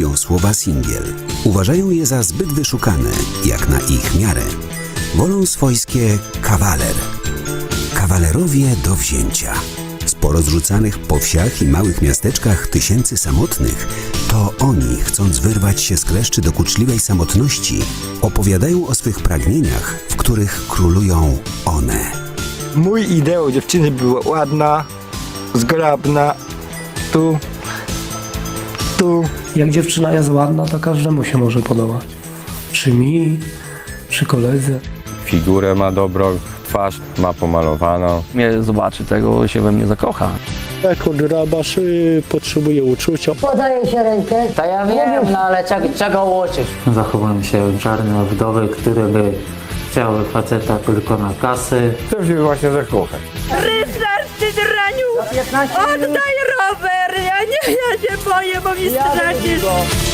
lubią słowa singiel. Uważają je za zbyt wyszukane, jak na ich miarę. Wolą swojskie kawaler. Kawalerowie do wzięcia. Z porozrzucanych po wsiach i małych miasteczkach tysięcy samotnych, to oni, chcąc wyrwać się z kleszczy dokuczliwej samotności, opowiadają o swych pragnieniach, w których królują one. Mój ideał dziewczyny była ładna, zgrabna, tu, tu. Jak dziewczyna jest ładna, to każdemu się może podobać. Czy mi, czy koledze. Figurę ma dobrą, twarz ma pomalowaną. mnie zobaczy tego, się we mnie zakocha. Jako grabarz y, potrzebuję uczucia. Podaje się rękę. To ja wiem, no ale czego, czego uczyć? Zachowują się czarne wdowy, które by chciały faceta tylko na kasy. Chcę się właśnie zakochać. Ryszard, ty draniu! Oddaj rower! Boję, bo mi stracisz!